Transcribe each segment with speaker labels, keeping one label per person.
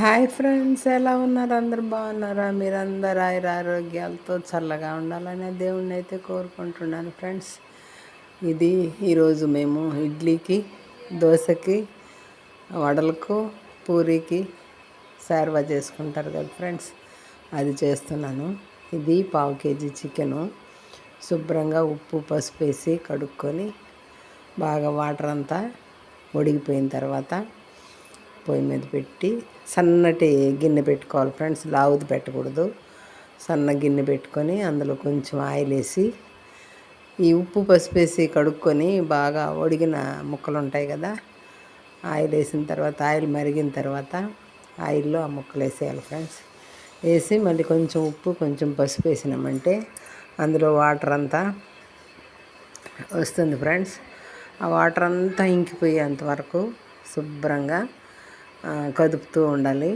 Speaker 1: Hi friends ఎలా ఉన్నారు? అందరు బాగున్నారా? మీరందరూ ఆయుర ఆరోగ్యాలతో చల్లగా ఉండాలని దేవుణ్ణి అయితే కోరుకుంటున్నాను ఫ్రెండ్స్. ఇది ఈరోజు మేము ఇడ్లీకి దోశకి వడలకు పూరికి సర్వ చేసుకుంటారు కదా ఫ్రెండ్స్. అది చేస్తున్నాను. ఇది పావు కేజీ చికెను. శుభ్రంగా ఉప్పు పసుపు వేసి కడుక్కొని బాగా వాటర్ అంతా ఒడిగిపోయిన తర్వాత పొయ్యి మీద పెట్టి సన్నటి గిన్నె పెట్టుకోవాలి ఫ్రెండ్స్ లావుది పెట్టకూడదు. సన్న గిన్నె పెట్టుకొని అందులో కొంచెం ఆయిల్ వేసి ఈ ఉప్పు పసుపు వేసి కడుక్కొని బాగా ఒడిగిన ముక్కలు ఉంటాయి కదా ఆయిల్ వేసిన తర్వాత ఆయిల్ మరిగిన తర్వాత ఆయిల్లో ఆ ముక్కలు వేసేయాలి ఫ్రెండ్స్. వేసి మళ్ళీ కొంచెం ఉప్పు కొంచెం పసుపు వేసినామంటే అందులో వాటర్ అంతా వస్తుంది ఫ్రెండ్స్. ఆ వాటర్ అంతా ఇంకిపోయేంత వరకు శుభ్రంగా కదుపుతూ ఉండాలి.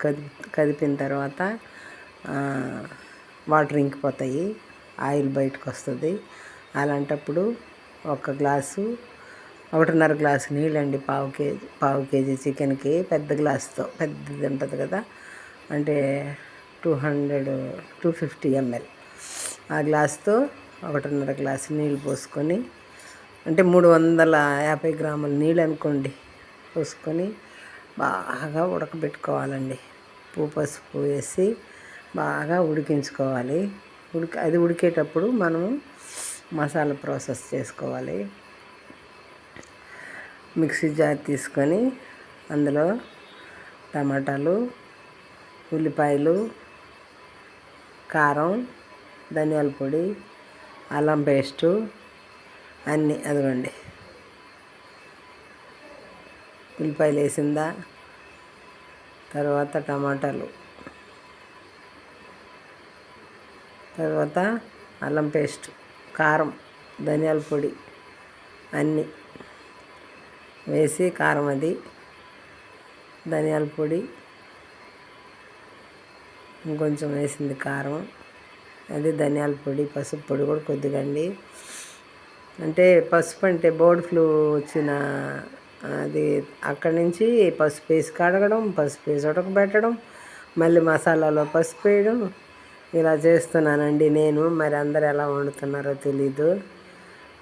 Speaker 1: కదిపి కదిపిన తర్వాత వాటర్ ఇంకిపోతాయి. ఆయిల్ బయటకు వస్తుంది అలాంటప్పుడు ఒక గ్లాసు ఒకటిన్నర గ్లాసు నీళ్ళండి పావు కేజీ పావు కేజీ చికెన్కి. పెద్ద గ్లాసుతో పెద్దది ఉంటుంది కదా. అంటే two hundred two fifty ML. ఆ గ్లాస్తో ఒకటిన్నర గ్లాసు నీళ్ళు పోసుకొని అంటే మూడు వందల యాభై గ్రాముల నీళ్ళు అనుకోండి పోసుకొని బాగా ఉడకబెట్టుకోవాలండి. ఉప్పు పసుపు వేసి బాగా ఉడికించుకోవాలి. ఉడిక అది ఉడికేటప్పుడు మనము మసాలా ప్రాసెస్ చేసుకోవాలి. మిక్సీ జార్ తీసుకొని అందులో టమాటాలు ఉల్లిపాయలు కారం ధనియాల పొడి అల్లం పేస్టు అన్నీ అదిగోండి. ఉల్లిపాయలు వేసిందా? తర్వాత టమాటాలు. తర్వాత అల్లం పేస్ట్ కారం ధనియాల పొడి అన్నీ వేసి కారం అది ధనియాల పొడి ఇంకొంచెం వేసింది కారం అది ధనియాల పొడి పసుపు పొడి కూడా కొద్దిగా అండి. అంటే పసుపు అంటే బోర్డ్ ఫ్లూ వచ్చిన అది అక్కడి నుంచి పసుపు వేసి కడగడం పసుపు వేసి ఉడకబెట్టడం మళ్ళీ మసాలాలో పసుపు వేయడం. ఇలా చేస్తున్నానండి నేను. మరి అందరు ఎలా వండుతున్నారో తెలీదు.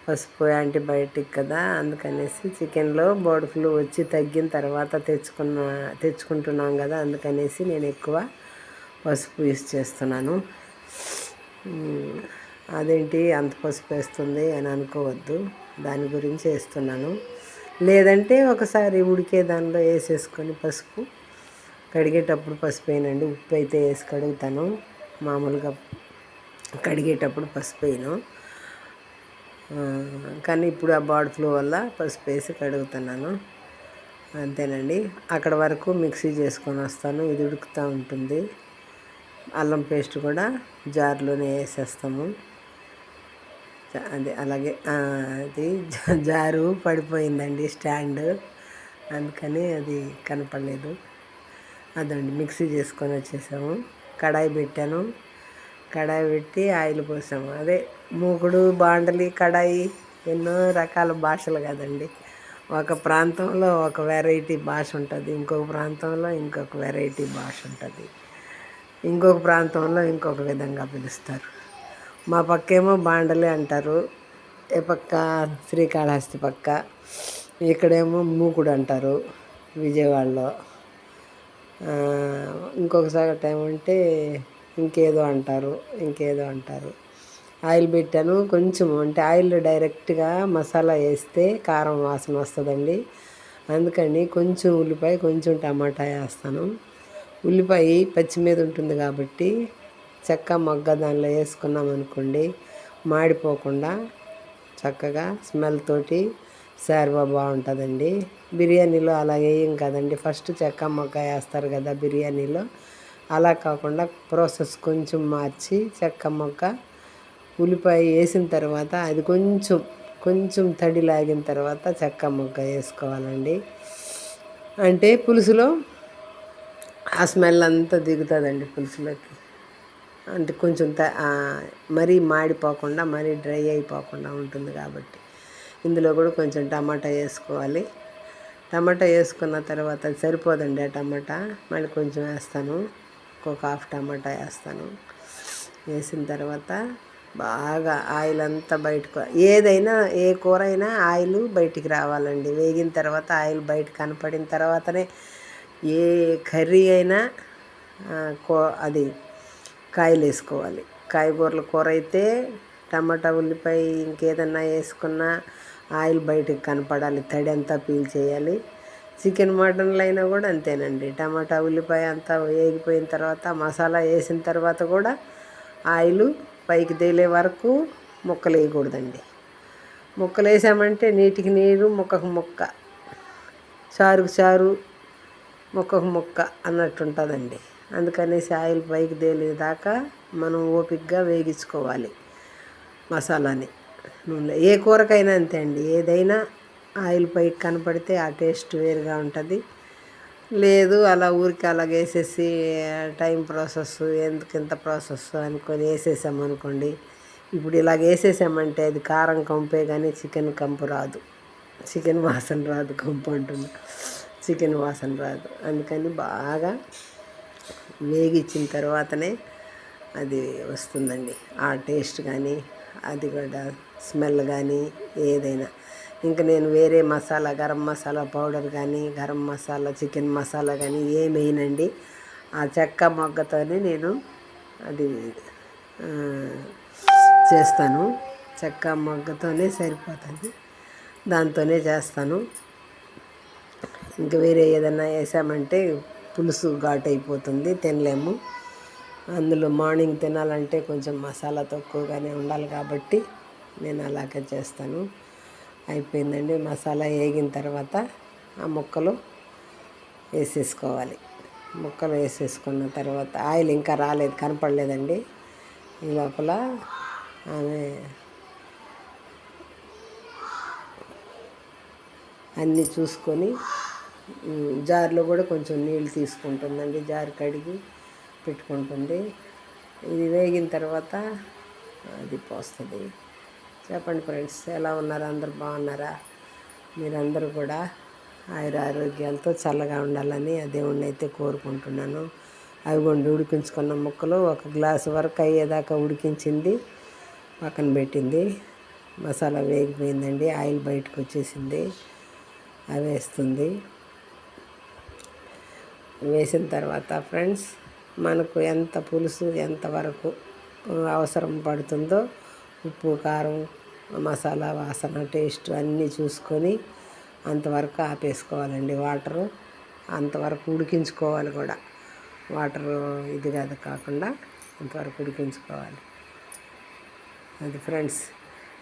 Speaker 1: పసుపు యాంటీబయాటిక్ కదా అందుకనేసి చికెన్లో బర్డ్ ఫ్లూ వచ్చి తగ్గిన తర్వాత తెచ్చుకున్న తెచ్చుకుంటున్నాం కదా అందుకనేసి నేను ఎక్కువ పసుపు యూస్ చేస్తున్నాను. అదేంటి? అంత పసుపు వేస్తుంది అని అనుకోవద్దు. దాని గురించి వేస్తున్నాను. లేదంటే ఒకసారి ఉడికే దానిలో వేసేసుకొని పసుపు కడిగేటప్పుడు పసుపు వేయనండి. ఉప్పు అయితే వేసి కడుగుతాను. మామూలుగా కడిగేటప్పుడు పసుపు వేయను. కానీ ఇప్పుడు ఆ బాడ్ ఫ్లో వల్ల పసుపు వేసి కడుగుతున్నాను. అంతేనండి. అక్కడ వరకు మిక్సీ చేసుకొని వస్తాను. ఇది ఉడుకుతూ ఉంటుంది. అల్లం పేస్ట్ కూడా జార్లోనే వేసేస్తాము. అది అలాగే అది జారు పడిపోయిందండి స్టాండ్. అందుకని అది కనపడలేదు. అదండి మిక్సీ చేసుకొని వచ్చేసాము. కడాయి పెట్టాను. కడాయి పెట్టి ఆయిల్ పోసాము. అదే మూకుడు బాండలి కడాయి ఎన్నో రకాల భాషలు కదండి. ఒక ప్రాంతంలో ఒక వెరైటీ భాష ఉంటుంది. ఇంకొక ప్రాంతంలో ఇంకొక వెరైటీ భాష ఉంటుంది. ఇంకొక ప్రాంతంలో ఇంకొక విధంగా పిలుస్తారు. మా పక్కేమో బాండలే అంటారు. ఏ పక్క? శ్రీకాళహస్తి పక్క. ఇక్కడేమో మూకుడు అంటారు విజయవాడలో. ఇంకొకసారి టైం అంటే ఇంకేదో అంటారు ఇంకేదో అంటారు. ఆయిల్ పెట్టాను కొంచెం అంటే ఆయిల్ డైరెక్ట్గా మసాలా వేస్తే కారం వాసన వస్తుందండి. అందుకని కొంచెం ఉల్లిపాయ కొంచెం టమాటా వేస్తాను. ఉల్లిపాయ పచ్చి మీద ఉంటుంది కాబట్టి చెక్క మొగ్గ దానిలో వేసుకున్నాం అనుకోండి మాడిపోకుండా చక్కగా స్మెల్ తోటి శార్వా బాగుంటుందండి. బిర్యానీలో అలా వేయం కదండి ఫస్ట్ చెక్క మొగ్గ వేస్తారు కదా బిర్యానీలో. అలా కాకుండా ప్రాసెస్ కొంచెం మార్చి చెక్క మొక్క ఉల్లిపాయ వేసిన తర్వాత అది కొంచెం కొంచెం తడి లాగిన తర్వాత చెక్క మొగ్గ వేసుకోవాలండి. అంటే పులుసులో ఆ స్మెల్ అంతా దిగుతుందండి పులుసులోకి. అంటే కొంచెం త మరీ మాడిపోకుండా మరీ డ్రై అయిపోకుండా ఉంటుంది కాబట్టి. ఇందులో కూడా కొంచెం టమాటా వేసుకోవాలి. టమాటా వేసుకున్న తర్వాత సరిపోదండి ఆ టమాటా. మళ్ళీ కొంచెం వేస్తాను. ఒక హాఫ్ టమాటా వేస్తాను. వేసిన తర్వాత బాగా ఆయిల్ అంతా బయటకు ఏదైనా ఏ కూర అయినా ఆయిల్ బయటికి రావాలండి. వేగిన తర్వాత ఆయిల్ బయట కనపడిన తర్వాతనే ఏ కర్రీ అయినా కో అది కాయలు వేసుకోవాలి కాయగూరల కూర అయితే టమాటా ఉల్లిపాయ ఇంకేదన్నా వేసుకున్నా ఆయిల్ బయటకు కనపడాలి. తడి అంతా పీల్ చేయాలి. చికెన్ మటన్లు అయినా కూడా అంతేనండి. టమాటా ఉల్లిపాయ అంతా వేగిపోయిన తర్వాత మసాలా వేసిన తర్వాత కూడా ఆయిల్ పైకి తేలే వరకు ముక్కలు వేయకూడదండి. ముక్కలు వేసామంటే నీటికి నీరు ముక్కకు ముక్క చారుకు చారు ముక్కకు ముక్క అన్నట్టుంటుందండి అందుకనేసి ఆయిల్ పైకి తేలేదాకా మనం ఓపిక్గా వేగించుకోవాలి మసాలాని. నూనె ఏ కూరకైనా అంతే అండి. ఏదైనా ఆయిల్ పైకి కనపడితే ఆ టేస్ట్ వేరుగా ఉంటుంది. లేదు అలా ఊరికి అలా వేసేసి టైం ప్రాసెస్ ఎందుకు ఇంత ప్రాసెస్ అనుకొని వేసేసామనుకోండి ఇప్పుడు ఇలాగ వేసేసామంటే అది కారం కంపే కానీ చికెన్ కంపు రాదు. చికెన్ వాసన రాదు కంపు అంటున్నా. చికెన్ వాసన రాదు. అందుకని బాగా వేగించిన తర్వాతనే అది వస్తుందండి. ఆ టేస్ట్ కానీ అది కూడా స్మెల్ కానీ ఏదైనా. ఇంకా నేను వేరే మసాలా గరం మసాలా పౌడర్ కానీ గరం మసాలా చికెన్ మసాలా కానీ ఏమి ఆ చెక్క మొగ్గతోనే నేను అది చేస్తాను. చెక్క మొగ్గతోనే సరిపోతుంది. దాంతోనే చేస్తాను. ఇంకా వేరే ఏదైనా వేసామంటే పులుసు ఘాటు అయిపోతుంది తినలేము. అందులో మార్నింగ్ తినాలంటే కొంచెం మసాలా తక్కువగానే ఉండాలి కాబట్టి నేను అలాగే చేస్తాను. అయిపోయిందండి. మసాలా వేగిన తర్వాత ఆ ముక్కలు వేసేసుకోవాలి. ముక్కలు వేసేసుకున్న తర్వాత ఆయిల్ ఇంకా రాలేదు కనపడలేదండి. ఈ లోపల ఆమె అన్నీ చూసుకొని జార్లో కూడా కొంచెం నీళ్ళు తీసుకుంటుందండి జార్ కడిగి పెట్టుకుంటుంది. ఇది వేగిన తర్వాత అది పోస్తుంది. చెప్పండి ఫ్రెండ్స్ ఎలా ఉన్నారు? అందరు బాగున్నారా? మీరందరూ కూడా ఆయుర ఆరోగ్యాలతో చల్లగా ఉండాలని దేవుణ్ణి అయితే కోరుకుంటున్నాను. అవి కొన్ని ఉడికించుకున్న ముక్కలు ఒక గ్లాసు వరకు అయ్యేదాకా ఉడికించింది పక్కన పెట్టింది. మసాలా వేగిపోయిందండి ఆయిల్ బయటకు వచ్చేసింది అవి వేస్తుంది. వేసిన తర్వాత ఫ్రెండ్స్ మనకు ఎంత పులుసు ఎంతవరకు అవసరం పడుతుందో ఉప్పు కారం మసాలా వాసన టేస్ట్ అన్నీ చూసుకొని అంతవరకు ఆపేసుకోవాలండి వాటరు. అంతవరకు ఉడికించుకోవాలి కూడా. వాటరు ఇది కాదు కాకుండా అంతవరకు ఉడికించుకోవాలి. అది ఫ్రెండ్స్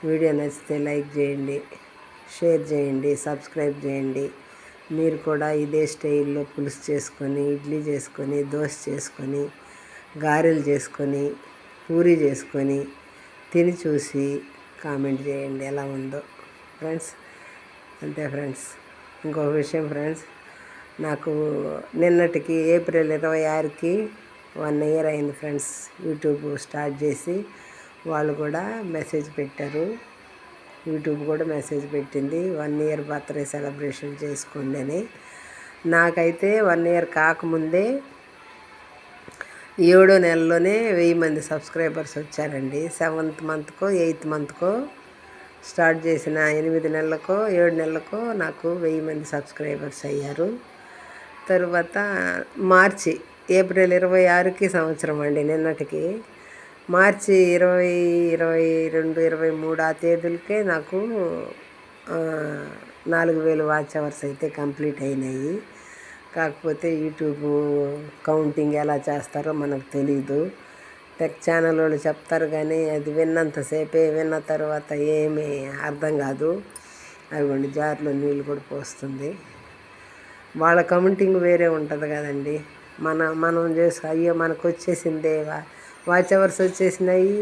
Speaker 1: వీడియో నచ్చితే లైక్ చేయండి షేర్ చేయండి సబ్స్క్రైబ్ చేయండి. మీరు కూడా ఇదే స్టైల్లో పులుసు చేసుకొని ఇడ్లీ చేసుకొని దోశ చేసుకొని గారెలు చేసుకొని పూరి చేసుకొని తిని చూసి కామెంట్ చేయండి ఎలా ఉందో. ఫ్రెండ్స్ అంతే ఫ్రెండ్స్. ఇంకొక విషయం ఫ్రెండ్స్ నాకు నిన్నటికి ఏప్రిల్ ఇరవై ఆరుకి వన్ ఇయర్ అయింది ఫ్రెండ్స్ యూట్యూబ్ స్టార్ట్ చేసి వాళ్ళు కూడా మెసేజ్ పెట్టారు. యూట్యూబ్ కూడా మెసేజ్ పెట్టింది వన్ ఇయర్ బర్త్డే సెలబ్రేషన్ చేసుకోండి అని. నాకైతే వన్ ఇయర్ కాకముందే ఏడో నెలలోనే వెయ్యి మంది సబ్స్క్రైబర్స్ వచ్చారండి. సెవెంత్ మంత్కో ఎయిత్ మంత్కో స్టార్ట్ చేసిన ఎనిమిది నెలలకో ఏడు నెలలకో నాకు వెయ్యి మంది సబ్స్క్రైబర్స్ అయ్యారు. తరువాత మార్చి ఏప్రిల్ ఇరవై ఆరుకి సంవత్సరం అండి నిన్నటికి. మార్చి ఇరవై ఇరవై రెండు ఇరవై మూడు ఆ తేదీలకే నాకు నాలుగు వేలు వాచ్ అవర్స్ అయితే కంప్లీట్ అయినాయి. కాకపోతే యూట్యూబ్ కౌంటింగ్ ఎలా చేస్తారో మనకు తెలీదు. టెక్ ఛానల్ వాళ్ళు చెప్తారు కానీ అది విన్నంతసేపే విన్న తర్వాత ఏమీ అర్థం కాదు. అవి జార్లో నీళ్ళు కూడా పోస్తుంది. వాళ్ళ కౌంటింగ్ వేరే ఉంటుంది కదండి. మన మనం చేసి అయ్యో మనకు వచ్చేసిందేవా? వాచ్ అవర్స్ వచ్చేసినాయి.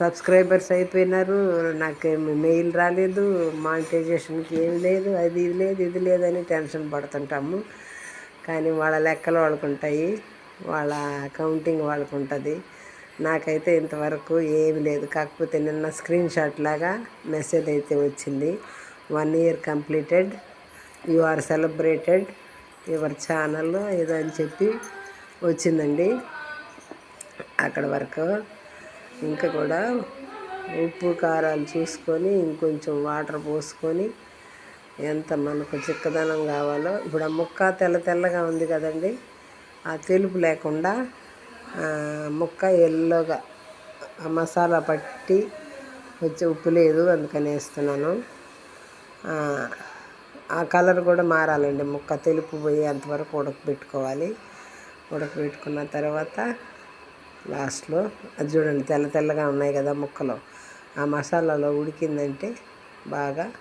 Speaker 1: సబ్స్క్రైబర్స్ అయిపోయినారు. నాకేమి మెయిల్ రాలేదు. మానిటైజేషన్కి ఏం లేదు. అది ఇది లేదు ఇది లేదని టెన్షన్ పడుతుంటాము. కానీ వాళ్ళ లెక్కలు వాళ్ళకు ఉంటాయి వాళ్ళ కౌంటింగ్ వాళ్ళకు ఉంటుంది నాకైతే ఇంతవరకు ఏమి లేదు. కాకపోతే నిన్న స్క్రీన్ షాట్ లాగా మెసేజ్ అయితే వచ్చింది. One year completed. You are celebrated. Your ఛానల్లో ఏదో అని చెప్పి వచ్చిందండి. అక్కడ వరకు ఇంకా కూడా ఉప్పు కారాలు చూసుకొని ఇంకొంచెం వాటర్ పోసుకొని ఎంత మనకు చిక్కదనం కావాలో. ఇప్పుడు ఆ ముక్క తెల్ల తెల్లగా ఉంది కదండి ఆ తెలుపు లేకుండా ముక్క ఎల్లోగా ఆ మసాలా పట్టి వచ్చే ఉప్పు లేదు అందుకని వేస్తున్నాను. ఆ కలర్ కూడా మారాలండి ముక్క. తెలుపు పోయి అంతవరకు ఉడకబెట్టుకోవాలి. ఉడకబెట్టుకున్న తర్వాత లాస్ట్లో. అది చూడండి తెల్ల తెల్లగా ఉన్నాయి కదా ముక్కలు. ఆ మసాలాలో ఉడికిందంటే బాగా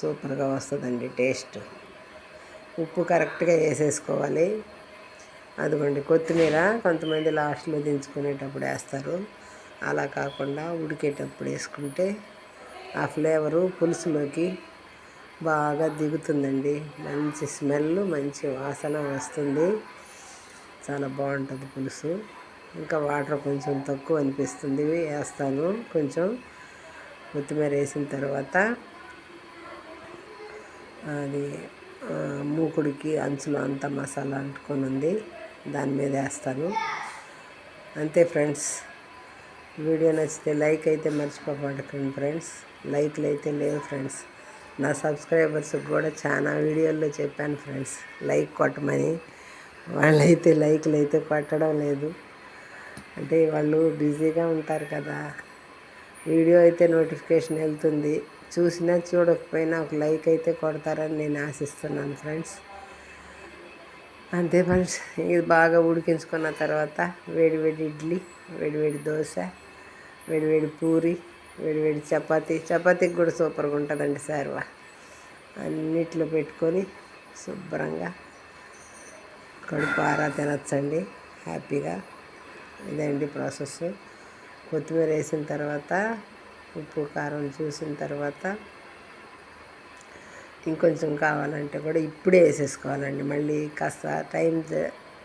Speaker 1: సూపర్గా వస్తుందండి టేస్ట్. ఉప్పు కరెక్ట్గా వేసేసుకోవాలి. అదిగోండి కొత్తిమీర కొంతమంది లాస్ట్లో దించుకునేటప్పుడు వేస్తారు. అలా కాకుండా ఉడికేటప్పుడు వేసుకుంటే ఆ ఫ్లేవరు పులుసులోకి బాగా దిగుతుందండి. మంచి స్మెల్ మంచి వాసన వస్తుంది. చాలా బాగుంటుంది పులుసు. ఇంకా వాటర్ కొంచెం తక్కువ అనిపిస్తుంది. వేస్తాను. కొంచెం కొత్తిమీర వేసిన తర్వాత అది మూకుడికి అంచులో అంతా మసాలా అంటుకొని ఉంది. దాని మీద వేస్తాను. అంతే ఫ్రెండ్స్. వీడియో నచ్చితే లైక్ అయితే మర్చిపోకండి ఫ్రెండ్స్. లైక్లు అయితే లేవు ఫ్రెండ్స్. నా సబ్స్క్రైబర్స్కి కూడా చాలా వీడియోల్లో చెప్పాను ఫ్రెండ్స్. లైక్ కొట్టమని. వాళ్ళైతే లైక్లు అయితే కొట్టడం లేదు. అంటే వాళ్ళు బిజీగా ఉంటారు కదా. వీడియో అయితే నోటిఫికేషన్ వెళ్తుంది. చూసినా చూడకపోయినా ఒక లైక్ అయితే కొడతారని నేను ఆశిస్తున్నాను ఫ్రెండ్స్. అంతే ఫ్రెండ్స్ ఇది బాగా ఉడికించుకున్న తర్వాత వేడి వేడి ఇడ్లీ వేడి వేడి దోశ వేడివేడి పూరి వేడివేడి చపాతి చపాతీ. చపాతీకి కూడా సూపర్గా ఉంటుందండి సార్వా. అన్నిట్లో పెట్టుకొని శుభ్రంగా కడుపు ఆరా తినచ్చండి. హ్యాపీగా. ఇదండి ప్రాసెస్. కొత్తిమీర వేసిన తర్వాత ఉప్పు కారం చూసిన తర్వాత ఇంకొంచెం కావాలంటే కూడా ఇప్పుడే వేసేసుకోవాలండి. మళ్ళీ కాస్త టైం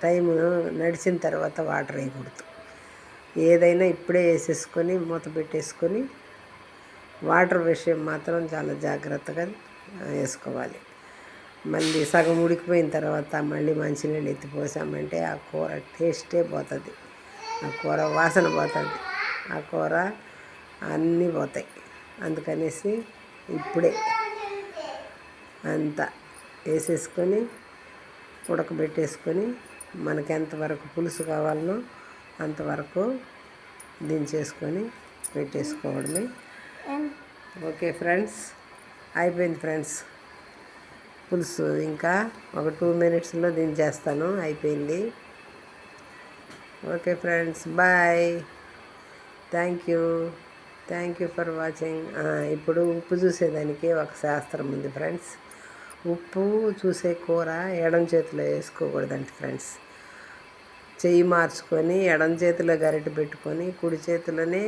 Speaker 1: టైం నడిచిన తర్వాత వాటర్ వేయకూడదు. ఏదైనా ఇప్పుడే వేసేసుకొని మూత పెట్టేసుకొని వాటర్ విషయం మాత్రం చాలా జాగ్రత్తగా వేసుకోవాలి. మళ్ళీ సగం ఉడికిపోయిన తర్వాత మళ్ళీ మంచినీళ్ళు ఎత్తిపోసామంటే ఆ కూర టేస్టే పోతుంది. ఆ కూర వాసన పోతుంది. ఆ కూర అన్నీ పోతాయి. అందుకనేసి ఇప్పుడే అంతా వేసేసుకొని ఉడకబెట్టేసుకొని మనకి ఎంతవరకు పులుసు కావాలనో అంతవరకు దించేసుకొని పెట్టేసుకోవడమే. ఓకే ఫ్రెండ్స్ అయిపోయింది ఫ్రెండ్స్. పులుసు ఇంకా ఒక టూ మినిట్స్లో దించేస్తాను. అయిపోయింది. Okay friends bye. Thank you. Thank you for watching. ఇప్పుడు ఉప్పు చూసేదానికి ఒక శాస్త్రం ఉంది ఫ్రెండ్స్. ఉప్పు చూసే కూర ఎడం చేతిలో వేసుకోకూడదండి ఫ్రెండ్స్. చెయ్యి మార్చుకొని ఎడం చేతిలో గరిటె పెట్టుకొని కుడి చేతిలోనే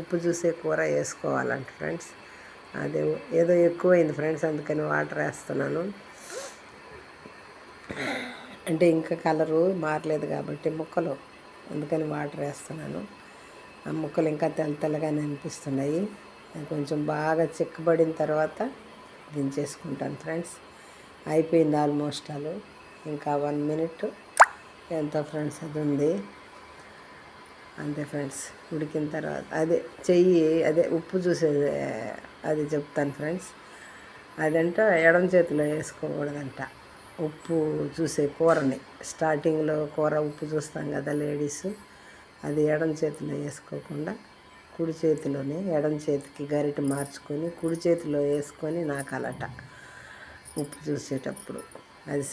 Speaker 1: ఉప్పు చూసే కూర వేసుకోవాలంట ఫ్రెండ్స్. అదే ఏదో ఎక్కువైంది ఫ్రెండ్స్ అందుకని వాటర్ వేస్తున్నాను. అంటే ఇంకా కలరు మారలేదు కాబట్టి ముక్కలు అందుకని వాటర్ వేస్తున్నాను. ఆ ముక్కలు ఇంకా తెల్ల తెల్లగానే అనిపిస్తున్నాయి. కొంచెం బాగా చిక్కబడిన తర్వాత దించేసుకుంటాను ఫ్రెండ్స్. అయిపోయింది ఆల్మోస్ట్ ఆలు. ఇంకా వన్ మినిట్. ఎంతో ఫ్రెండ్స్ అది ఉంది. అంతే ఫ్రెండ్స్ ఉడికిన తర్వాత అదే చెయ్యి అదే ఉప్పు చూసేది అది చెప్తాను ఫ్రెండ్స్. అదంటే ఎడం చేతిలో వేసుకోకూడదంట. ఉప్పు చూసే కూరని. స్టార్టింగ్లో కూర ఉప్పు చూస్తాం కదా లేడీస్. అది ఎడం చేతిలో వేసుకోకుండా కుడి చేతిలోనే ఎడం చేతికి గరిట మార్చుకొని కుడి చేతిలో వేసుకొని నాకు అలట ఉప్పు చూసేటప్పుడు. అది